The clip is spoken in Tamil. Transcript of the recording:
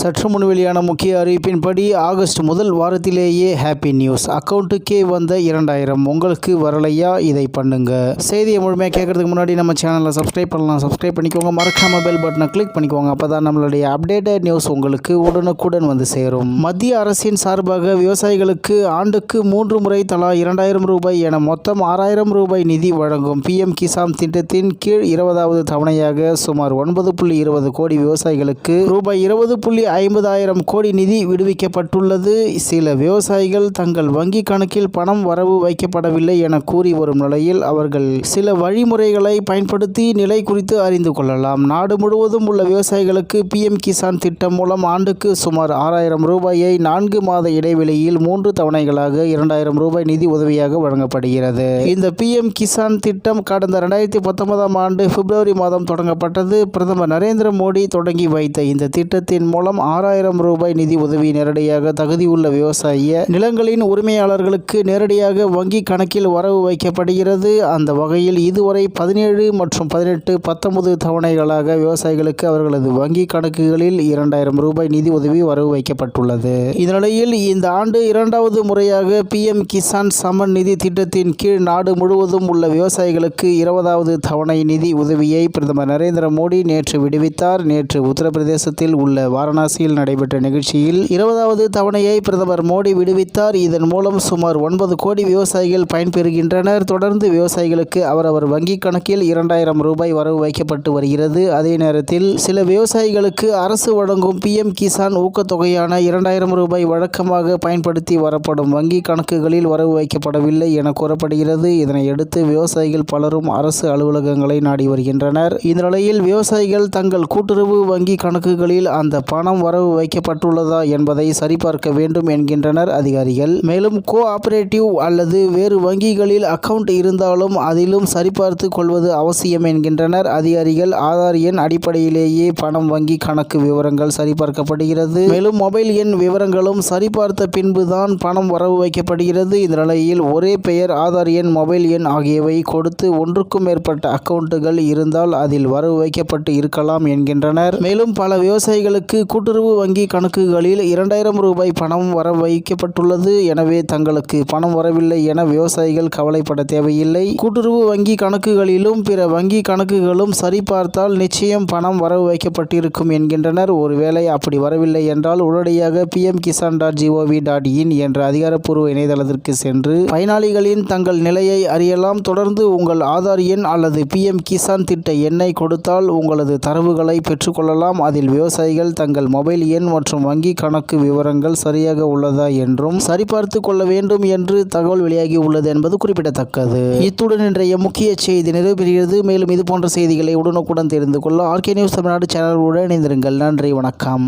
சற்று முன் வெளியான முக்கிய அறிவிப்பின்படி ஆகஸ்ட் முதல் வாரத்திலேயே ஹாப்பி நியூஸ் அக்கௌண்ட்டுக்கே வந்த இரண்டாயிரம். உங்களுக்கு வரலையா? இதை பண்ணுங்க. செய்தியை முழுமையாக கேட்கறதுக்கு முன்னாடி நம்ம சேனலை சப்ஸ்கிரைப் பண்ணலாம். சப்ஸ்கிரைப் பண்ணிக்கோங்க. மறக்காம பெல் பட்டனை கிளிக் பண்ணிக்கோங்க. அப்பதான் நம்மளுடைய அப்டேட்டட் நியூஸ் உங்களுக்கு உடனுக்குடன் வந்து சேரும். மத்திய அரசின் சார்பாக விவசாயிகளுக்கு ஆண்டுக்கு மூன்று முறை தலா இரண்டாயிரம் ரூபாய் என மொத்தம் ஆறாயிரம் ரூபாய் நிதி வழங்கும் பிஎம் கிசான் திட்டத்தின் கீழ் இருபதாவது தவணையாக சுமார் ஒன்பது புள்ளி இருபது கோடி விவசாயிகளுக்கு ரூபாய் இருபது புள்ளி ஐம்பதாயிரம் கோடி நிதி விடுவிக்கப்பட்டுள்ளது. சில விவசாயிகள் தங்கள் வங்கி கணக்கில் பணம் வரவு வைக்கப்படவில்லை என கூறி வரும் நிலையில் அவர்கள் சில வழிமுறைகளை பயன்படுத்தி நிலை குறித்து அறிந்து கொள்ளலாம். நாடு முழுவதும் உள்ள விவசாயிகளுக்கு பிஎம் கிசான் திட்டம் மூலம் ஆண்டுக்கு சுமார் ஆறாயிரம் ரூபாயை நான்கு மாத இடைவெளியில் மூன்று தவணைகளாக இரண்டாயிரம் ரூபாய் நிதி உதவியாக வழங்கப்படுகிறது. இந்த பிஎம் கிசான் திட்டம் கடந்த ரெண்டாயிரத்தி பத்தொன்பதாம் ஆண்டு பிப்ரவரி மாதம் தொடங்கப்பட்டது. பிரதமர் நரேந்திர மோடி தொடங்கி வைத்த இந்த திட்டத்தின் மூலம் ஆறாயிரம் ரூபாய் நிதி உதவி நேரடியாக தகுதியுள்ள விவசாய நிலங்களின் உரிமையாளர்களுக்கு நேரடியாக வங்கி கணக்கில் வரவு வைக்கப்படுகிறது. அந்த வகையில் இதுவரை பதினேழு மற்றும் பதினெட்டு பத்தொன்பது தவணைகளாக விவசாயிகளுக்கு அவர்களது வங்கி கணக்குகளில் இரண்டாயிரம் ரூபாய் நிதி உதவி வரவு வைக்கப்பட்டுள்ளது. இந்த இந்த ஆண்டு இரண்டாவது முறையாக பிஎம் கிசான் சமன் நிதி திட்டத்தின் கீழ் நாடு முழுவதும் உள்ள விவசாயிகளுக்கு இருபதாவது தவணை நிதி உதவியை பிரதமர் நரேந்திர மோடி நேற்று விடுவித்தார். நேற்று உத்தரப்பிரதேசத்தில் உள்ள வாரணாசியில் நடைபெற்ற நிகழ்ச்சியில் இருபதாவது தவணையை பிரதமர் மோடி விடுவித்தார். இதன் மூலம் சுமார் ஒன்பது கோடி விவசாயிகள் பயன்பெறுகின்றனர். தொடர்ந்து விவசாயிகளுக்கு அவரவர் வங்கி கணக்கில் இரண்டாயிரம் ரூபாய் வரவு வைக்கப்பட்டு வருகிறது. அதே நேரத்தில் சில விவசாயிகளுக்கு அரசு வழங்கும் பிஎம் கிசான் ஊக்கத்தொகையான இரண்டாயிரம் ரூபாய் வழக்கமாக பயன்படுத்தி வரப்படும் வங்கி கணக்குகளில் வரவு வைக்கப்படவில்லை என கூறப்படுகிறது. இதனையடுத்து விவசாயிகள் பலரும் அரசு அலுவலகங்களை நாடி வருகின்றனர். இந்த நிலையில் விவசாயிகள் தங்கள் கூட்டுறவு வங்கி கணக்குகளில் அந்த பணம் வரவு வைக்கப்பட்டுள்ளதா என்பதை சரிபார்க்க வேண்டும் என்கின்றனர் அதிகாரிகள். மேலும் கோ ஆபரேட்டிவ் அல்லது வேறு வங்கிகளில் அக்கவுண்ட் இருந்தாலும் அதிலும் சரிபார்த்து கொள்வது அவசியம் என்கின்றனர் அதிகாரிகள். ஆதார் எண் அடிப்படையிலேயே பணம் வங்கி கணக்கு விவரங்கள் சரிபார்க்கப்படுகிறது. மேலும் மொபைல் எண் விவரங்களும் சரிபார்த்த பின்புதான் பணம் வரவு வைக்கப்படுகிறது. இந்த நிலையில் ஒரே பெயர் ஆதார் எண் மொபைல் எண் ஆகியவை கொடுத்து ஒன்றுக்கும் மேற்பட்ட அக்கவுண்டுகள் இருந்தால் அதில் வரவு வைக்கப்பட்டு இருக்கலாம் என்கின்றனர். மேலும் பல விவசாயிகளுக்கு கூட்டுறவு வங்கி கணக்குகளில் இரண்டாயிரம் ரூபாய் பணம் வர வைக்கப்பட்டுள்ளது. எனவே தங்களுக்கு பணம் வரவில்லை என விவசாயிகள் கவலைப்பட தேவையில்லை. கூட்டுறவு வங்கி கணக்குகளிலும் பிற வங்கி கணக்குகளும் சரிபார்த்தால் நிச்சயம் பணம் வரவு வைக்கப்பட்டிருக்கும் என்கின்றனர். ஒருவேளை அப்படி வரவில்லை என்றால் உடனடியாக PM Kisan dot G O V dot in என்ற அதிகாரப்பூர்வ இணையதளத்திற்கு சென்று பயனாளிகளின் தங்கள் நிலையை அறியலாம். தொடர்ந்து உங்கள் ஆதார் எண் அல்லது பிஎம் கிசான் திட்ட எண்ணை கொடுத்தால் உங்களது தரவுகளை பெற்றுக்கொள்ளலாம். அதில் விவசாயிகள் தங்கள் மொபைல் எண் மற்றும் வங்கி கணக்கு விவரங்கள் சரியாக உள்ளதா என்றும் சரிபார்த்து கொள்ள வேண்டும் என்று தகவல் வெளியாகி உள்ளது என்பது குறிப்பிடத்தக்கது. இத்துடன் இன்றைய முக்கிய செய்தி நிறைவேறுகிறது மேலும் இது போன்ற செய்திகளை உடனுக்குடன் தெரிந்து கொள்ள ஆர்கே நியூஸ் தமிழ்நாடு சேனலுடன் இணைந்திருங்கள். நன்றி வணக்கம்.